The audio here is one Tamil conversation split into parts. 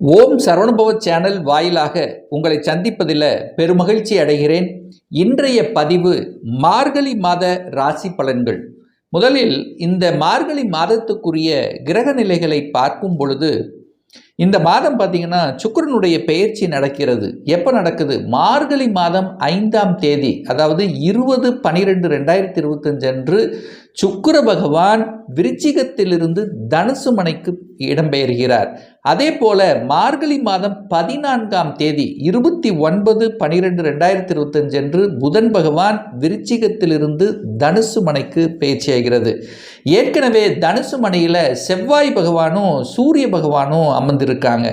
ஓம் சரவணுபவ சேனல் வாயிலாக உங்களை சந்திப்பதில் பெருமகிழ்ச்சி அடைகிறேன். இன்றைய பதிவு மார்கழி மாத ராசி பலன்கள். முதலில் இந்த மார்கழி மாதத்துக்குரிய கிரக நிலைகளை பார்க்கும் பொழுது இந்த மாதம் பார்த்தீங்கன்னா சுக்கிரனுடைய பெயர்ச்சி நடக்கிறது. எப்போ நடக்குது? மார்கழி மாதம் ஐந்தாம் தேதி அதாவது இருபது பனிரெண்டு ரெண்டாயிரத்தி இருபத்தஞ்சு அன்று சுக்கர பகவான் விருச்சிகத்திலிருந்து தனுசு மனைக்கு இடம்பெயர்கிறார். அதே போல மார்கழி மாதம் பதினான்காம் தேதி இருபத்தி ஒன்பது பனிரெண்டு ரெண்டாயிரத்தி இருபத்தஞ்சு அன்று புதன் பகவான் விருச்சிகத்திலிருந்து தனுசு மனைக்கு பேச்சியாகிறது ஏற்கனவே தனுசு மனையில் செவ்வாய் பகவானும் சூரிய பகவானும் அமர்ந்து இருக்காங்க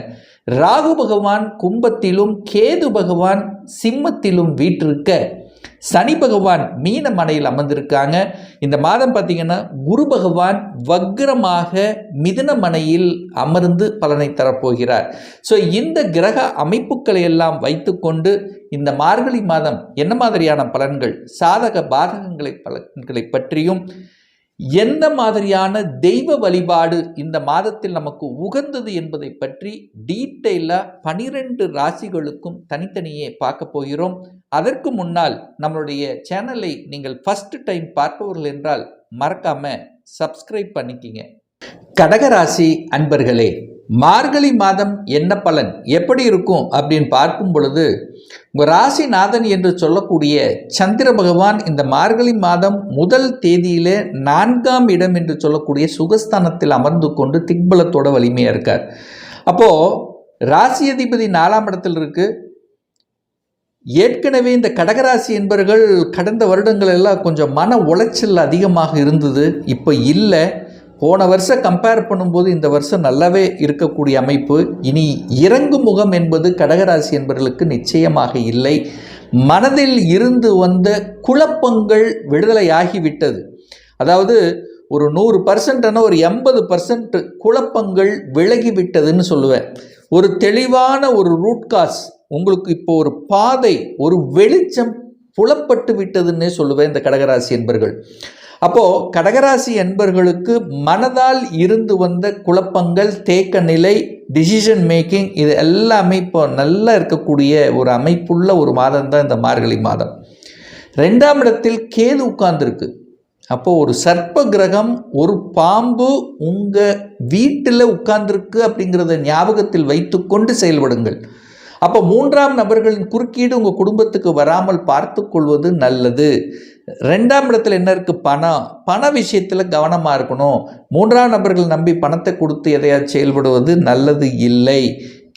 ராகு பகவான் கும்பத்திலும் கேது பகவான் சிம்மத்திலும் வீற்றிருக்க சனி பகவான் மீன மனையில் அமர்ந்திருக்காங்க. இந்த மாதம் பார்த்தீங்கன்னா குரு பகவான் வக்ரமாக மிதுன மனையில் அமர்ந்து பலனை தரப்போகிறார். ஸோ இந்த கிரக அமைப்புகளை எல்லாம் வைத்துக்கொண்டு இந்த மார்கழி மாதம் என்ன மாதிரியான பலன்கள் சாதக பாதகங்களை பலன்களை பற்றியும் எந்த மாதிரியான தெய்வ வழிபாடு இந்த மாதத்தில் நமக்கு உகந்தது என்பதை பற்றி டீட்டெயிலாக பனிரெண்டு ராசிகளுக்கும் தனித்தனியே பார்க்க போகிறோம். அதற்கு முன்னால் நம்மளுடைய சேனலை நீங்கள் ஃபஸ்ட் டைம் பார்ப்பவர்கள் என்றால் மறக்காம சப்ஸ்கிரைப் பண்ணிக்கிங்க. கடகராசி அன்பர்களே மார்கழி மாதம் என்ன பலன்? எப்படி இருக்கும்? அப்படின்னு பார்க்கும் பொழுது உங்கள் ராசிநாதன் என்று சொல்லக்கூடிய சந்திர பகவான் இந்த மார்கழி மாதம் முதல் தேதியிலே நான்காம் இடம் என்று சொல்லக்கூடிய சுகஸ்தானத்தில் அமர்ந்து கொண்டு திக்பலத்தோட வலிமையாக இருக்கார். அப்போது ராசி அதிபதி நாலாம் இடத்தில் இருக்கு. ஏற்கனவே இந்த கடகராசி என்பவர்கள் கடந்த வருடங்கள் எல்லாம் கொஞ்சம் மன உளைச்சல் அதிகமாக இருந்தது. இப்போ இல்லை. போன வருஷம் கம்பேர் பண்ணும்போது இந்த வருஷம் நல்லாவே இருக்கக்கூடிய அமைப்பு. இனி இறங்கு முகம் என்பது கடகராசி என்பவர்களுக்கு நிச்சயமாக இல்லை. மனதில் இருந்து வந்த குழப்பங்கள் விடுதலையாகிவிட்டது. அதாவது ஒரு நூறு பர்சன்ட்னா ஒரு எண்பது பர்சன்ட் குழப்பங்கள் விலகிவிட்டதுன்னு சொல்லுவேன். ஒரு தெளிவான ஒரு ரூட் காஸ் உங்களுக்கு இப்போ ஒரு பாதை ஒரு வெளிச்சம் புலப்பட்டு விட்டதுன்னே சொல்லுவேன் இந்த கடகராசி என்பர்கள். அப்போது கடகராசி என்பர்களுக்கு மனதால் இருந்து வந்த குழப்பங்கள் தேக்க நிலை டிசிஷன் மேக்கிங் இது எல்லாமே இப்போ நல்லா இருக்கக்கூடிய ஒரு அமைப்புள்ள ஒரு மாதம் தான் இந்த மார்கழி மாதம். ரெண்டாம் இடத்தில் கேது உட்கார்ந்துருக்கு. அப்போது ஒரு சர்ப்ப கிரகம் ஒரு பாம்பு உங்கள் வீட்டில் உட்கார்ந்துருக்கு அப்படிங்கிறத ஞாபகத்தில் வைத்துக்கொண்டு செயல்படுங்கள். அப்போ மூன்றாம் நபர்களின் குறுக்கீடு உங்கள் குடும்பத்துக்கு வராமல் பார்த்து கொள்வது நல்லது. ரெண்டாம் இடத்துல என்ன இருக்குது பணம். பண விஷயத்தில் கவனமாக இருக்கணும். மூன்றாம் நபர்கள் நம்பி பணத்தை கொடுத்து எதையாவது செயல்படுவது நல்லது இல்லை.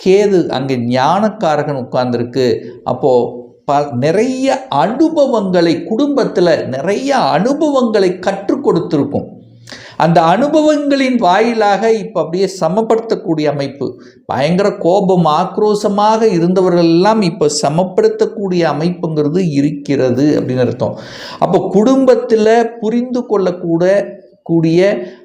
கேது அங்கே ஞானக்காரகன் உட்கார்ந்துருக்கு. அப்போது ப நிறைய அனுபவங்களை குடும்பத்தில் நிறைய அனுபவங்களை கற்றுக் கொடுத்துருக்கும். அந்த அனுபவங்களின் வாயிலாக இப்போ அப்படியே சமப்படுத்தக்கூடிய அமைப்பு. பயங்கர கோபம் ஆக்ரோஷமாக இருந்தவர்கள் எல்லாம் இப்போ சமப்படுத்தக்கூடிய அமைப்புங்கிறது இருக்கிறது அப்படின்னு அர்த்தம். அப்போ குடும்பத்தில் புரிந்து கொள்ளக்கூட கூடிய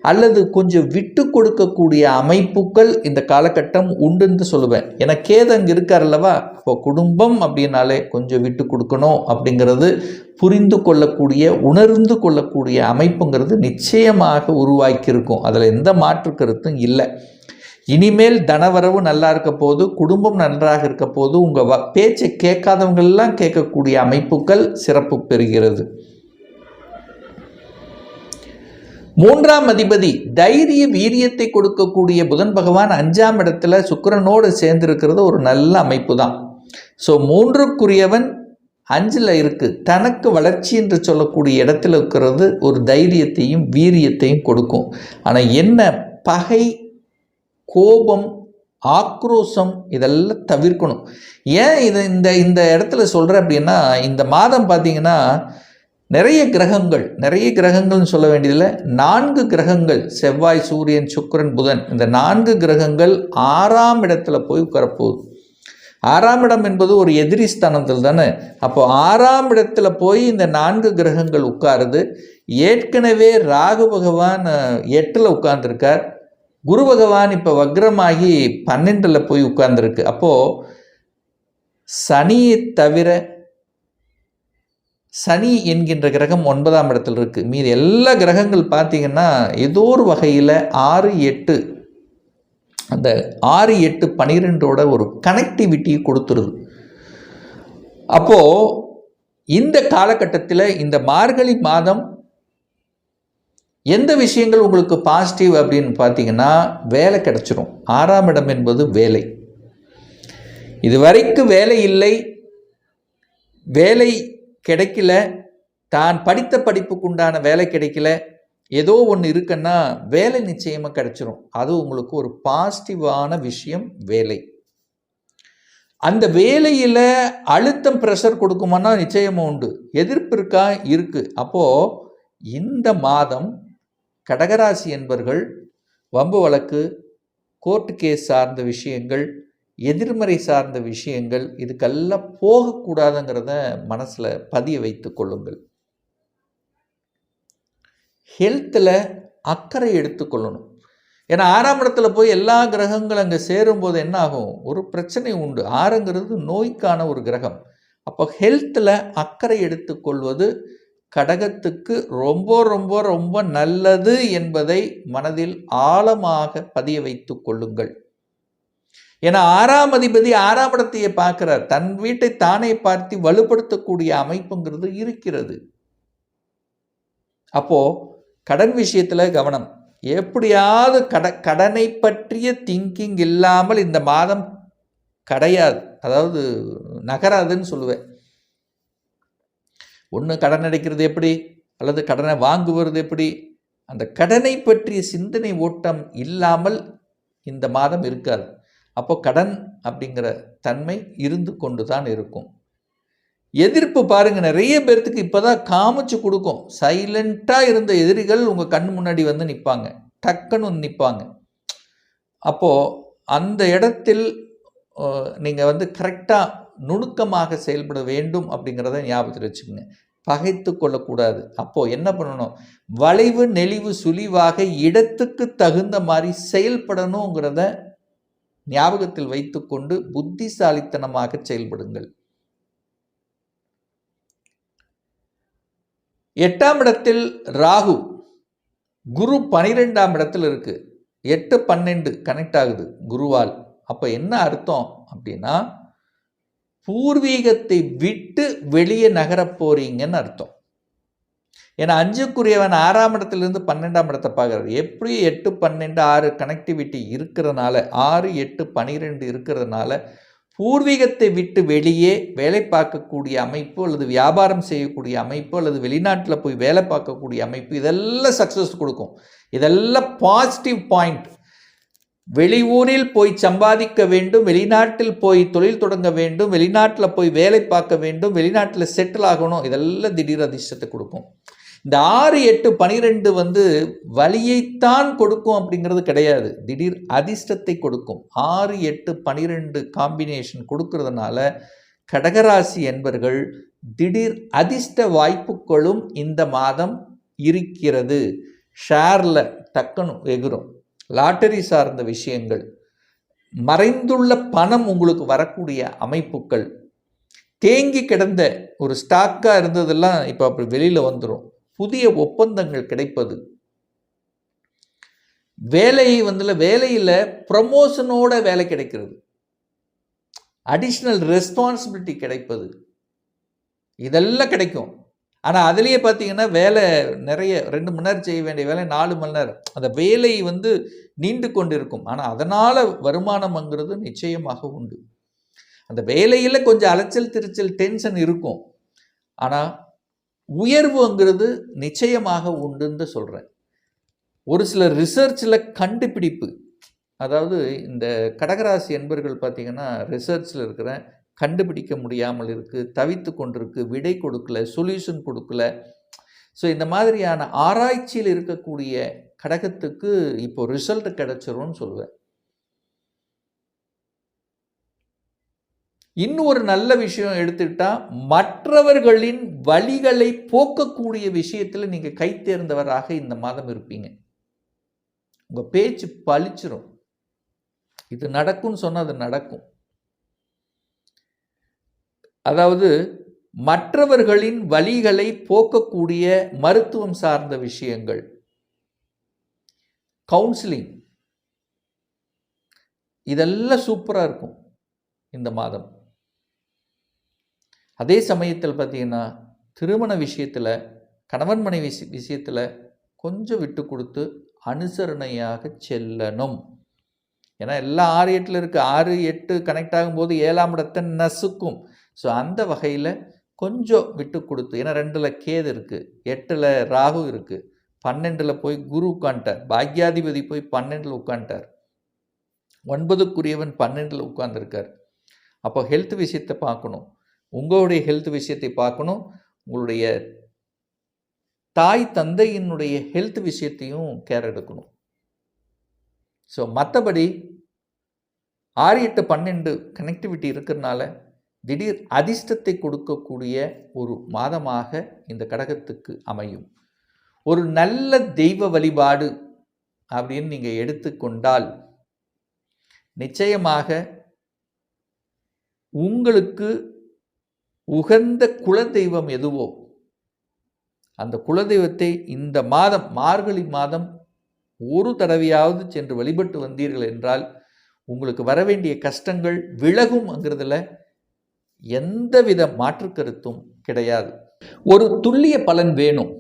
அல்லது கொஞ்சம் விட்டு கொடுக்கக்கூடிய அமைப்புகள் இந்த காலகட்டம் உண்டுன்னு சொல்லுவேன். ஏன்னா அங்கே இருக்கார் அல்லவா? இப்போ குடும்பம் அப்படின்னாலே கொஞ்சம் விட்டு கொடுக்கணும் அப்படிங்கிறது புரிந்து கொள்ளக்கூடிய உணர்ந்து கொள்ளக்கூடிய அமைப்புங்கிறது நிச்சயமாக உருவாக்கியிருக்கும். அதில் எந்த மாற்று கருத்தும் இல்லை. இனிமேல் தனவரவு நல்லா இருக்க போது குடும்பம் நன்றாக இருக்க போது உங்கள் வ பேச்சை கேட்காதவங்கள்லாம் கேட்கக்கூடிய அமைப்புகள் சிறப்பு பெறுகிறது. மூன்றாம் அதிபதி தைரிய வீரியத்தை கொடுக்கக்கூடிய புதன் பகவான் அஞ்சாம் இடத்துல சுக்கரனோடு சேர்ந்திருக்கிறது ஒரு நல்ல அமைப்பு தான் ஸோ மூன்றுக்குரியவன் அஞ்சில் இருக்குது தனக்கு வளர்ச்சி என்று சொல்லக்கூடிய இடத்துல இருக்கிறது ஒரு தைரியத்தையும் வீரியத்தையும் கொடுக்கும். ஆனால் என்ன பகை கோபம் ஆக்ரோஷம் இதெல்லாம் தவிர்க்கணும். ஏன் இது இந்த இந்த இடத்துல சொல்கிறேன் அப்படின்னா இந்த மாதம் பார்த்தீங்கன்னா நிறைய கிரகங்கள் நிறைய கிரகங்கள்னு சொல்ல வேண்டியதில்லை. நான்கு கிரகங்கள் செவ்வாய் சூரியன் சுக்கரன் புதன். இந்த நான்கு கிரகங்கள் ஆறாம் இடத்துல போய் உட்கரப்போகுது. ஆறாம் இடம் என்பது ஒரு எதிரி ஸ்தானத்தில் தானே? அப்போ ஆறாம் இடத்துல போய் இந்த நான்கு கிரகங்கள் உட்காருது. ஏற்கனவே ராகு பகவான் எட்டில் உட்கார்ந்துருக்கார். குரு பகவான் இப்போ வக்ரமாகி பன்னெண்டில் போய் உட்கார்ந்துருக்கு. அப்போது சனியை தவிர சனி என்கின்ற கிரகம் ஒன்பதாம் இடத்துல இருக்குது மீது எல்லா கிரகங்கள் பார்த்தீங்கன்னா ஏதோ ஒரு வகையில் ஆறு எட்டு அந்த ஆறு எட்டு பனிரெண்டோட ஒரு கனெக்டிவிட்டி கொடுத்துருது. அப்போது இந்த காலகட்டத்தில் இந்த மார்கழி மாதம் எந்த விஷயங்கள் உங்களுக்கு பாசிட்டிவ் அப்படின்னு பார்த்தீங்கன்னா வேலை கிடச்சிரும். ஆறாம் இடம் என்பது வேலை. இது வரைக்கும் வேலை இல்லை. வேலை கிடைக்கல தான் படித்த படிப்புக்கு உண்டான வேலை கிடைக்கல ஏதோ ஒன்று இருக்குன்னா வேலை நிச்சயமாக கிடைச்சிரும். அது உங்களுக்கு ஒரு பாசிட்டிவான விஷயம் வேலை. அந்த வேலையில் அழுத்தம் ப்ரெஷர் கொடுக்குமானா நிச்சயமாக உண்டு. எதிர்ப்பு இருக்கா? இருக்குது அப்போது இந்த மாதம் கடகராசி என்பர்கள் வம்பு வழக்கு கோர்ட்டு கேஸ் சார்ந்த விஷயங்கள் எதிர்மறை சார்ந்த விஷயங்கள் இதுக்கெல்லாம் போகக்கூடாதுங்கிறத மனசில் பதிய வைத்து கொள்ளுங்கள். ஹெல்த்தில் அக்கறை எடுத்துக்கொள்ளணும் ஏன்னா ஆறாம் இடத்துல போய் எல்லா கிரகங்களும் அங்கே சேரும்போது என்ன ஆகும் ஒரு பிரச்சனை உண்டு. ஆறுங்கிறது நோய்க்கான ஒரு கிரகம். அப்போ ஹெல்த்தில் அக்கறை எடுத்துக்கொள்வது கடகத்துக்கு ரொம்ப ரொம்ப ரொம்ப நல்லது என்பதை மனதில் ஆழமாக பதிய வைத்து கொள்ளுங்கள். ஏன்னா ஆறாம் அதிபதி ஆறாம் இடத்தையே பார்க்கிறார். தன் வீட்டை தானே பார்த்து வலுப்படுத்தக்கூடிய அமைப்புங்கிறது இருக்கிறது. அப்போ கடன் விஷயத்தில் கவனம். எப்படியாவது கட கடனை பற்றிய திங்கிங் இல்லாமல் இந்த மாதம் கிடையாது. அதாவது நகராதுன்னு சொல்லுவேன். ஒன்று கடன் அடைக்கிறது எப்படி? அல்லது கடனை வாங்குவது எப்படி? அந்த கடனை பற்றிய சிந்தனை ஓட்டம் இல்லாமல் இந்த மாதம் இருக்காது. அப்போ கடன் அப்படிங்கிற தன்மை இருந்து கொண்டு தான் இருக்கும். எதிர்ப்பு பாருங்க நிறைய பேர்த்துக்கு இப்போதான் காமிச்சு கொடுக்கும். சைலண்ட்டாக இருந்த எதிரிகள் உங்கள் கண் முன்னாடி வந்து நிற்பாங்க டக்குன்னு வந்து நிற்பாங்க அப்போது அந்த இடத்தில் நீங்கள் வந்து கரெக்டாக நுணுக்கமாக செயல்பட வேண்டும் அப்படிங்கிறத ஞாபகத்தில் வச்சுக்கோங்க. பகைத்து கொள்ளக்கூடாது. அப்போது என்ன பண்ணணும்? வளைவு நெளிவு சுழிவாக இடத்துக்கு தகுந்த மாதிரி செயல்படணுங்கிறத ஞாபகத்தில் வைத்துக்கொண்டு புத்திசாலித்தனமாக செயல்படுங்கள். எட்டாம் இடத்தில் ராகு. குரு பனிரெண்டாம் இடத்தில் இருக்குது எட்டு பன்னெண்டு கனெக்ட் ஆகுது குருவால். அப்போ என்ன அர்த்தம் அப்படின்னா பூர்வீகத்தை விட்டு வெளியே நகரப் போறீங்கன்னு அர்த்தம். ஏன்னா அஞ்சுக்குரியவன் ஆறாம் இடத்துலேருந்து பன்னெண்டாம் இடத்தை பார்க்குறாரு. எப்படி எட்டு பன்னெண்டு ஆறு கனெக்டிவிட்டி இருக்கிறதுனால ஆறு எட்டு பனிரெண்டு இருக்கிறதுனால பூர்வீகத்தை விட்டு வெளியே வேலை பார்க்கக்கூடிய அமைப்பு அல்லது வியாபாரம் செய்யக்கூடிய அமைப்பு அல்லது வெளிநாட்டில் போய் வேலை பார்க்கக்கூடிய அமைப்பு இதெல்லாம் சக்ஸஸ் கொடுக்கும். இதெல்லாம் பாசிட்டிவ் பாயிண்ட் வெளியூரில் போய் சம்பாதிக்க வேண்டும் வெளிநாட்டில் போய் தொழில் தொடங்க வேண்டும் வெளிநாட்டில் போய் வேலை பார்க்க வேண்டும் வெளிநாட்டில் செட்டில் ஆகணும் இதெல்லாம் திடீர் அதிர்ஷ்டத்தை கொடுக்கும். இந்த ஆறு எட்டு பனிரெண்டு வந்து வழியைத்தான் கொடுக்கும் அப்படிங்கிறது கிடையாது. திடீர் அதிர்ஷ்டத்தை கொடுக்கும். ஆறு எட்டு பனிரெண்டு காம்பினேஷன் கொடுக்கறதுனால கடகராசி என்பர்கள் திடீர் அதிர்ஷ்ட வாய்ப்புகளும் இந்த மாதம் இருக்கிறது. ஷேரில் டக்குன்னு எகுரும். லாட்டரி சார்ந்த விஷயங்கள் மறைந்துள்ள பணம் உங்களுக்கு வரக்கூடிய அமைப்புகள் தேங்கி கிடந்த ஒரு ஸ்டாக்காக இருந்ததெல்லாம் இப்போ அப்படி வெளியில் வந்துடும் புதிய ஒப்பந்தங்கள் கிடைப்பது. வேலை வந்துல வேலையில் ப்ரமோஷனோட வேலை கிடைக்கிறது. அடிஷ்னல் ரெஸ்பான்சிபிலிட்டி கிடைப்பது. இதெல்லாம் கிடைக்கும். ஆனால் அதுலேயே பார்த்தீங்கன்னா வேலை நிறைய ரெண்டு மணி நேரம் செய்ய வேண்டிய வேலை நாலு மணி நேரம். அந்த வேலை வந்து நீண்டு கொண்டு இருக்கும் ஆனால் அதனால் வருமானம்ங்கிறது நிச்சயமாக உண்டு. அந்த வேலையில் கொஞ்சம் அலைச்சல் திருச்சல் டென்ஷன் இருக்கும். ஆனால் உயர்வுங்கிறது நிச்சயமாக உண்டுன்னு சொல்கிறேன் ஒரு சில ரிசர்ச்சில் கண்டுபிடிப்பு. அதாவது இந்த கடகராசி என்பர்கள் பார்த்திங்கன்னா ரிசர்ச்சில் இருக்கிற கண்டுபிடிக்க முடியாமல் இருக்குது தவித்து கொண்டிருக்கு விடை கொடுக்கல சொல்யூஷன் கொடுக்கல. ஸோ இந்த மாதிரியான ஆராய்ச்சியில் இருக்கக்கூடிய கடகத்துக்கு இப்போ ரிசல்ட் கிடைச்சிரும்னு சொல்லுவேன். இன்னும் ஒரு நல்ல விஷயம் எடுத்துக்கிட்டால் மற்றவர்களின் வழிகளை போக்கக்கூடிய விஷயத்தில் நீங்கள் கை தேர்ந்தவராக இந்த மாதம் இருப்பீங்க. உங்கள் பேச்சு பழிச்சிரும். இது நடக்கும்னு சொன்னால் அது நடக்கும். அதாவது மற்றவர்களின் வழிகளை போக்கக்கூடிய மருத்துவம் சார்ந்த விஷயங்கள். கவுன்சிலிங் இதெல்லாம் சூப்பராக இருக்கும் இந்த மாதம். அதே சமயத்தில் பார்த்தீங்கன்னா திருமண விஷயத்தில் கணவன் மனைவி விஷயத்தில் கொஞ்சம் விட்டு கொடுத்து அனுசரணையாக செல்லணும். ஏன்னா எல்லாம் ஆறு எட்டில் இருக்குது ஆறு எட்டு கனெக்ட் ஆகும்போது ஏழாம் இடத்தை நசுக்கும். ஸோ அந்த வகையில் கொஞ்சம் விட்டு கொடுத்து ஏன்னா ரெண்டில் கேது இருக்குது எட்டில் ராகு இருக்குது பன்னெண்டில் போய் குரு உட்காந்துட்டார் பாக்யாதிபதி போய் பன்னெண்டில் உட்காந்துட்டார் ஒன்பதுக்குரியவன் பன்னெண்டில் உட்காந்துருக்கார் அப்போ ஹெல்த் விஷயத்தை பார்க்கணும். உங்களுடைய ஹெல்த் விஷயத்தை பார்க்கணும். உங்களுடைய தாய் தந்தையினுடைய ஹெல்த் விஷயத்தையும் கேர் எடுக்கணும். ஸோ மற்றபடி ஆறு எட்டு பன்னெண்டு கனெக்டிவிட்டி இருக்கிறதுனால திடீர் அதிர்ஷ்டத்தை கொடுக்கக்கூடிய ஒரு மாதமாக இந்த கடகத்துக்கு அமையும். ஒரு நல்ல தெய்வ வழிபாடு அப்படின்னு நீங்கள் எடுத்துக்கொண்டால் நிச்சயமாக உங்களுக்கு உகந்த குலதெய்வம் எதுவோ அந்த குலதெய்வத்தை இந்த மாதம் மார்கழி மாதம் ஒரு தடவையாவது சென்று வழிபட்டு வந்தீர்கள் என்றால் உங்களுக்கு வர வேண்டிய கஷ்டங்கள் விலகும்ங்கிறதுல எந்தவித மாற்று கருத்தும் கிடையாது. ஒரு துல்லிய பலன் வேணும்.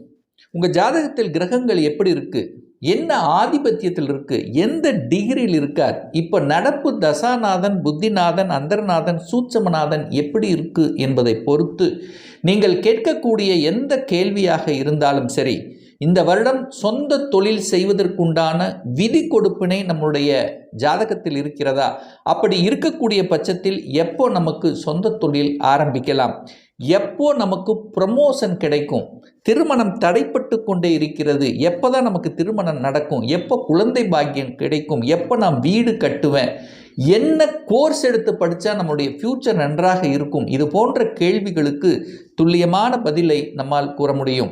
உங்கள் ஜாதகத்தில் கிரகங்கள் எப்படி இருக்குது என்ன ஆதிபத்தியத்தில் இருக்கு? எந்த டிகிரியில் இருக்கார்? இப்போ நடப்பு தசாநாதன் புத்திநாதன் அந்தர்நாதன் சூட்சமநாதன் எப்படி இருக்கு என்பதை பொறுத்து நீங்கள் கேட்கக்கூடிய எந்த கேள்வியாக இருந்தாலும் சரி இந்த வருடம் சொந்த தொழில் செய்வதற்குண்டான விதி கொடுப்பினை நம்முடைய ஜாதகத்தில் இருக்கிறதா? அப்படி இருக்கக்கூடிய பட்சத்தில் எப்போ நமக்கு சொந்த தொழில் ஆரம்பிக்கலாம்? எப்போ நமக்கு ப்ரமோஷன் கிடைக்கும்? திருமணம் தடைப்பட்டு கொண்டே இருக்கிறது. எப்போ தான் நமக்கு திருமணம் நடக்கும்? எப்போ குழந்தை பாக்கியம் கிடைக்கும்? எப்போ நான் வீடு கட்டுவேன்? என்ன கோர்ஸ் எடுத்து படித்தா நம்மளுடைய ஃப்யூச்சர் நன்றாக இருக்கும்? இது போன்ற கேள்விகளுக்கு துல்லியமான பதிலை நம்மால் கூற முடியும்.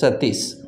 Satish.